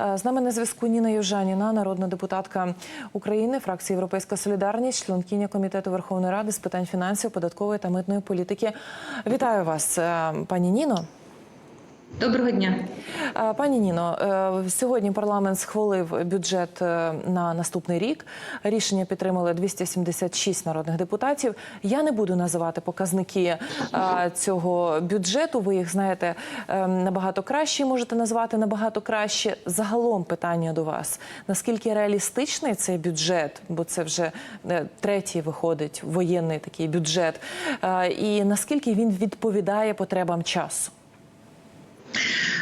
Е, З нами на зв'язку Ніна Южаніна, народна депутатка України, фракції Європейська Солідарність, членкиня комітету Верховної Ради з питань фінансів, податкової та митної політики. Вітаю вас, е, пані Ніно. Доброго дня. Пані Ніно, е, сьогодні парламент схвалив бюджет е, на наступний рік. Рішення підтримали 276 народних депутатів. Я не буду називати показники е, цього бюджету. Ви їх знаєте набагато краще. Можете назвати набагато краще. Загалом питання до вас: наскільки реалістичний цей бюджет? Бо це вже третій виходить воєнний такий бюджет, і наскільки він відповідає потребам часу?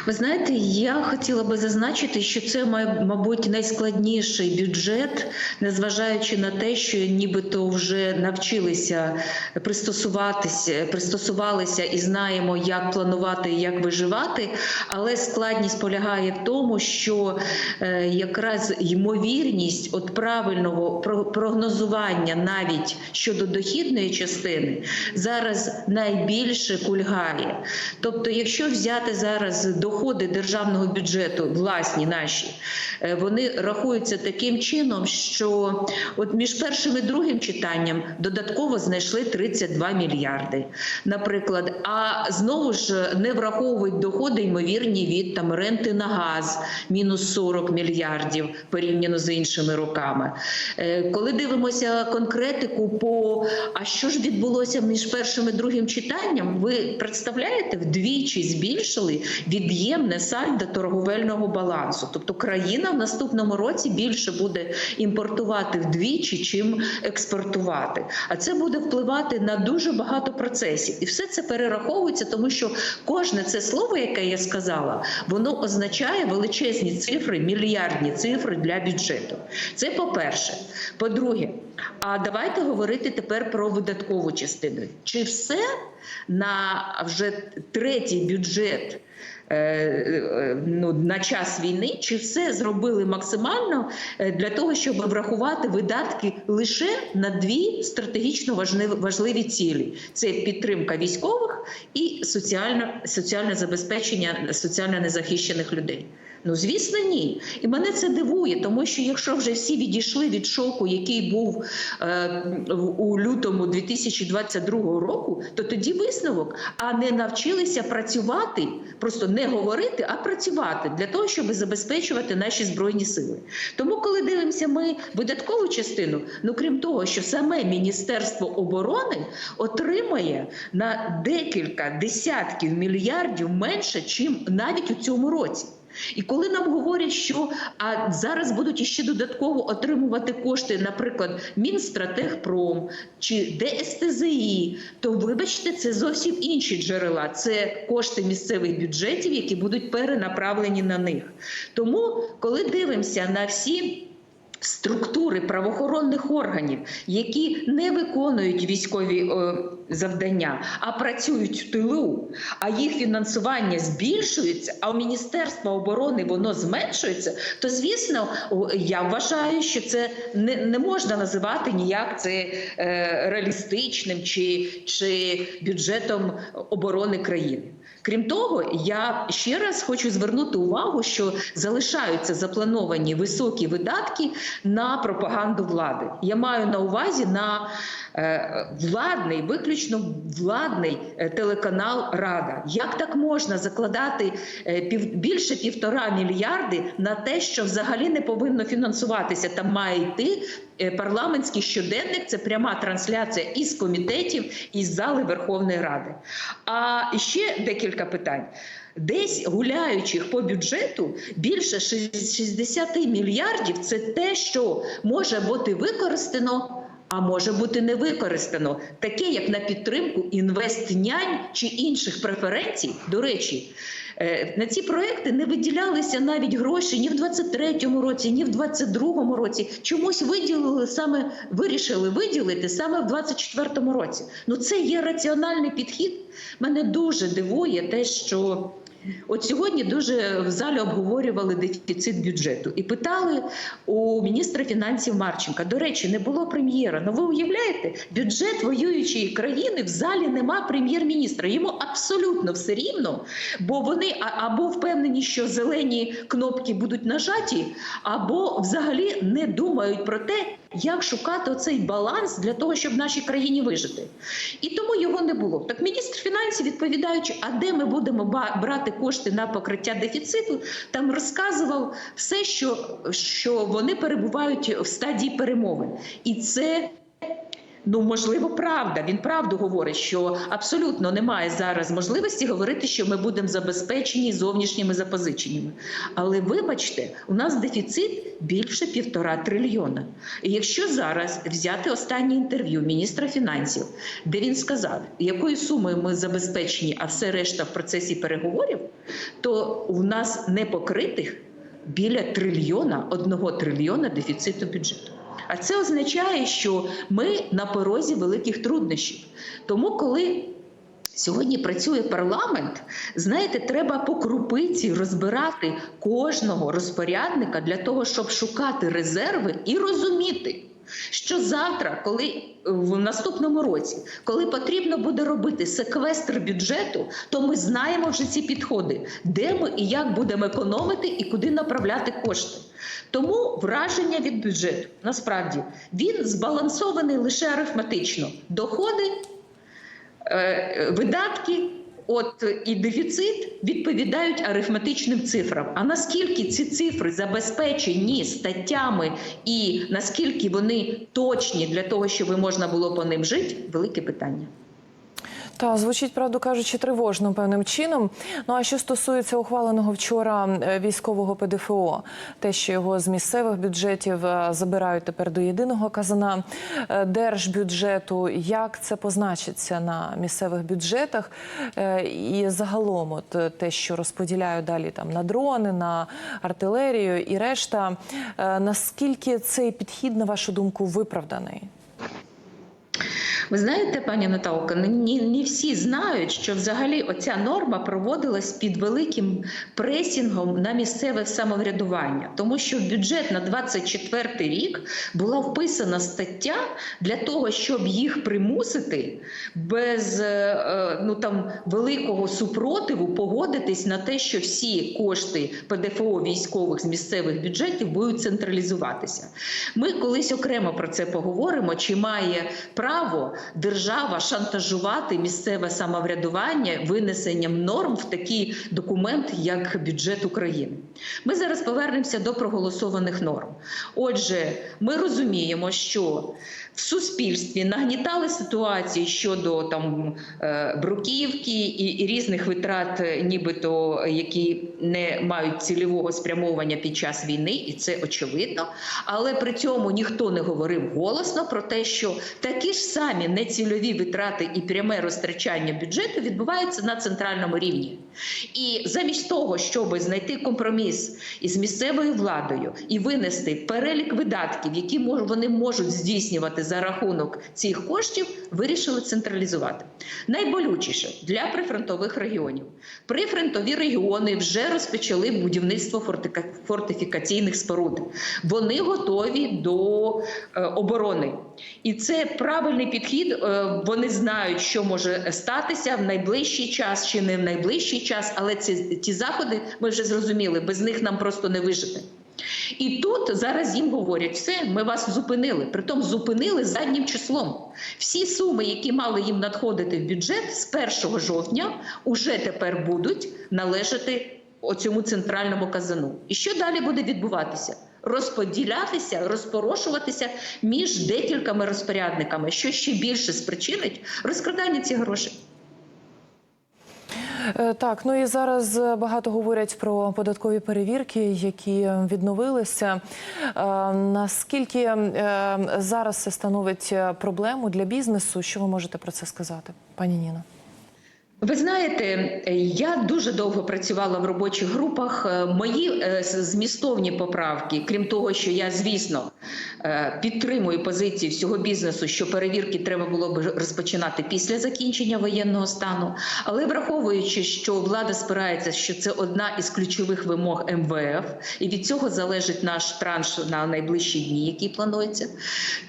Ви знаєте, я хотіла би зазначити, що це мабуть, найскладніший бюджет, незважаючи на те, що нібито вже навчилися пристосуватися, пристосувалися і знаємо, як планувати і як виживати. Але складність полягає в тому, що е, якраз ймовірність от правильного прогнозування навіть щодо дохідної частини зараз найбільше кульгає. Тобто, якщо взяти зараз доходи державного бюджету, власні наші, е, вони рахуються таким чином, що от між першим і другим читанням додатково знайшли 32 мільярди, наприклад. А знову ж не враховують доходи ймовірні від там ренти на газ, мінус 40 мільярдів порівняно з іншими роками. Е, Коли дивимося конкретику по а що ж відбулося між першим і другим читанням, ви представляєте, вдвічі збільшили від'ємне сальдо торговельного балансу. Тобто країна в наступному році більше буде імпортувати вдвічі, чим експортувати. А це буде впливати на дуже багато процесів. І все це перераховується, тому що кожне це слово, яке я сказала, воно означає величезні цифри, мільярдні цифри для бюджету. Це по-перше. По-друге, а давайте говорити тепер про видаткову частину. Чи все на вже третій бюджет? е, е, Ну, на час війни, чи все зробили максимально е, для того, щоб врахувати видатки лише на дві стратегічно важливі, цілі: це підтримка військових і соціальне, соціальне забезпечення соціально незахищених людей. Ну, звісно, ні. І мене це дивує, тому що якщо вже всі відійшли від шоку, який був е, у лютому 2022 року, то тоді висновок, а не навчилися працювати, просто не говорити, а працювати для того, щоб забезпечувати наші збройні сили. Тому, коли дивимося ми видаткову частину, ну крім того, що саме Міністерство оборони отримає на декілька десятків мільярдів менше, чим навіть у цьому році. І коли нам говорять, що а зараз будуть іще додатково отримувати кошти, наприклад, Мінстратегпром чи ДСТЗІ, то вибачте, це зовсім інші джерела. Це кошти місцевих бюджетів, які будуть перенаправлені на них. Тому, коли дивимося на всі. Структури правоохоронних органів, які не виконують військові е, завдання, а працюють в тилу, а їх фінансування збільшується, а у Міністерства оборони воно зменшується, то звісно, я вважаю, що це не, не можна називати ніяк це е, реалістичним чи, чи бюджетом оборони країни. Крім того, я ще раз хочу звернути увагу, що залишаються заплановані високі видатки на пропаганду влади. Я маю на увазі на владний, виключно владний е, телеканал Рада. Як так можна закладати е, пів, більше півтора мільярди на те, що взагалі не повинно фінансуватися? Там має йти е, парламентський щоденник. Це пряма трансляція із комітетів із зали Верховної Ради. А ще декілька питань. Десь гуляючих по бюджету більше 60 мільярдів це те, що може бути використано. А може бути не використано таке, як на підтримку інвестнянь чи інших преференцій. До речі, е, на ці проекти не виділялися навіть гроші ні в 23-му році, ні в 22-му році. Чомусь виділили саме вирішили виділити саме в 24-му році. Ну це є раціональний підхід. Мене дуже дивує те, що От сьогодні дуже в залі обговорювали дефіцит бюджету і питали у міністра фінансів Марченка. До речі, не було прем'єра. Ну ви уявляєте, бюджет воюючої країни в залі нема прем'єр-міністра. Йому абсолютно все рівно, бо вони або впевнені, що зелені кнопки будуть нажаті, або взагалі не думають про те, як шукати оцей баланс для того, щоб нашій країні вижити. І тому його не було. Так міністр фінансів, відповідаючи, а де ми будемо брати кошти на покриття дефіциту, там розказував все, що, що вони перебувають в стадії перемовин. І це. Ну, можливо, правда. Він правду говорить, що абсолютно немає зараз можливості говорити, що ми будемо забезпечені зовнішніми запозиченнями. Але вибачте, у нас дефіцит більше півтора трильйона. І якщо зараз взяти останнє інтерв'ю міністра фінансів, де він сказав, якою сумою ми забезпечені, а все решта в процесі переговорів, то у нас непокритих біля трильйона, одного трильйона дефіциту бюджету. А це означає, що ми на порозі великих труднощів. Тому, коли сьогодні працює парламент, знаєте, треба по крупиці розбирати кожного розпорядника для того, щоб шукати резерви і розуміти. Що завтра, коли в наступному році, коли потрібно буде робити секвестр бюджету, то ми знаємо вже ці підходи, де ми і як будемо економити і куди направляти кошти. Тому враження від бюджету насправді він збалансований лише арифметично. Доходи, е, видатки. От і дефіцит відповідають арифметичним цифрам. А наскільки ці цифри забезпечені статтями і наскільки вони точні для того, щоб можна було по ним жити, велике питання. Та звучить, правду кажучи, тривожно певним чином. Ну а що стосується ухваленого вчора е, військового ПДФО, те, що його з місцевих бюджетів е, забирають тепер до єдиного казана е, держбюджету, як це позначиться на місцевих бюджетах? І загалом, от те, що розподіляють далі там на дрони, на артилерію і решта, наскільки цей підхід, на вашу думку, виправданий? Ви знаєте, пані Наталка, не, не всі знають, що взагалі оця норма проводилась під великим пресінгом на місцеве самоврядування, тому що в бюджет на 24 рік була вписана стаття для того, щоб їх примусити без е, ну там великого супротиву погодитись на те, що всі кошти ПДФО військових з місцевих бюджетів будуть централізуватися. Ми колись окремо про це поговоримо, чи має право держава шантажувати місцеве самоврядування винесенням норм в такий документ, як бюджет України. Ми зараз повернемося до проголосованих норм. Отже, ми розуміємо, що в суспільстві нагнітали ситуації щодо там е, бруківки і, різних витрат, е, нібито які не мають цільового спрямовування під час війни, і це очевидно. Але при цьому ніхто не говорив голосно про те, що такі ж самі нецільові витрати і пряме розтрачання бюджету відбуваються на центральному рівні. І замість того, щоб знайти компроміс із місцевою владою і винести перелік видатків, які вони можуть здійснювати за рахунок цих коштів, вирішили централізувати. Найболючіше для прифронтових регіонів. Прифронтові регіони вже розпочали будівництво фортифікаційних споруд. Вони готові до е, оборони. І це правильний підхід. Е, Вони знають, що може статися в найближчий час чи не в найближчий час, але ці ті заходи ми вже зрозуміли, без них нам просто не вижити. І тут зараз їм говорять, все, ми вас зупинили. Притом зупинили заднім числом. Всі суми, які мали їм надходити в бюджет з 1 жовтня, уже тепер будуть належати оцьому центральному казану. І що далі буде відбуватися? Розподілятися, розпорошуватися між декількома розпорядниками, що ще більше спричинить розкрадання цих грошей. Е, Так, ну і зараз багато говорять про податкові перевірки, які відновилися. Е, Наскільки е, зараз це становить проблему для бізнесу? Що ви можете про це сказати, пані Ніно? Ви знаєте, я дуже довго працювала в робочих групах. Е, Мої е, змістовні поправки, крім того, що я, звісно, е, підтримую позиції всього бізнесу, що перевірки треба було б розпочинати після закінчення воєнного стану. Але враховуючи, що влада спирається, що це одна із ключових вимог МВФ, і від цього залежить наш транш на найближчі дні, які плануються,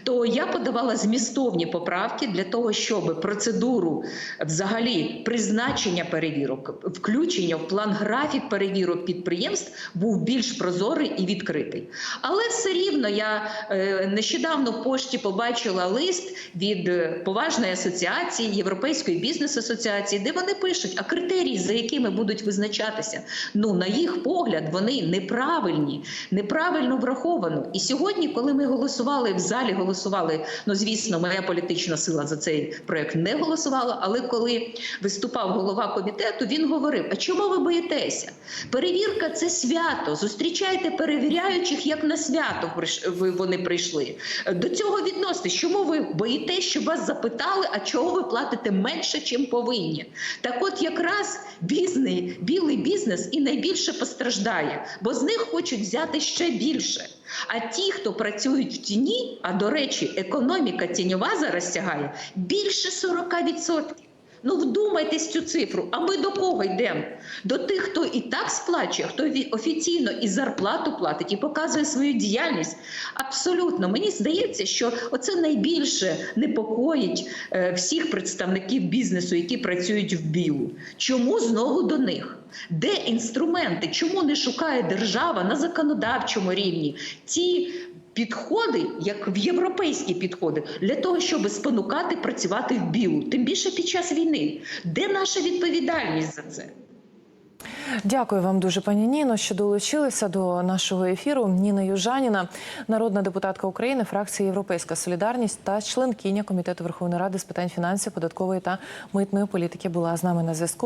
то я подавала змістовні поправки для того, щоб процедуру взагалі призначення перевірок, включення в план графік перевірок підприємств був більш прозорий і відкритий. Але все рівно я е, нещодавно в пошті побачила лист від е, поважної асоціації Європейської бізнес-асоціації, де вони пишуть, а критерії, за якими будуть визначатися, ну на їх погляд, вони неправильні, неправильно враховано. І сьогодні, коли ми голосували в залі, голосували. Ну звісно, моя політична сила за цей проект не голосувала. Але коли виступав голова комітету, він говорив: А чому ви боїтеся? Перевірка це свято. Зустрічайте перевіряючих, як на свято вони прийшли. До цього відноситесь. Чому ви боїтесь, щоб вас запитали, а чого ви платите менше, чим повинні? Так, от якраз бізнес, білий бізнес і найбільше постраждає, бо з них хочуть взяти ще більше. А ті, хто працюють в тіні, а до речі, економіка тіньова зараз сягає більше 40%. Ну вдумайтесь цю цифру. А ми до кого йдемо? До тих, хто і так сплачує, хто офіційно і зарплату платить, і показує свою діяльність. Абсолютно, мені здається, що оце найбільше непокоїть е, всіх представників бізнесу, які працюють в білу. Чому знову до них? Де інструменти? Чому не шукає держава на законодавчому рівні ті підходи, як в європейські підходи, для того, щоб спонукати працювати в білу, тим більше під час війни? Де наша відповідальність за це? Дякую вам дуже, пані Ніно, що долучилися до нашого ефіру. Ніна Южаніна, народна депутатка України, фракції Європейська Солідарність та членкиня комітету Верховної Ради з питань фінансів, податкової та митної політики, була з нами на зв'язку.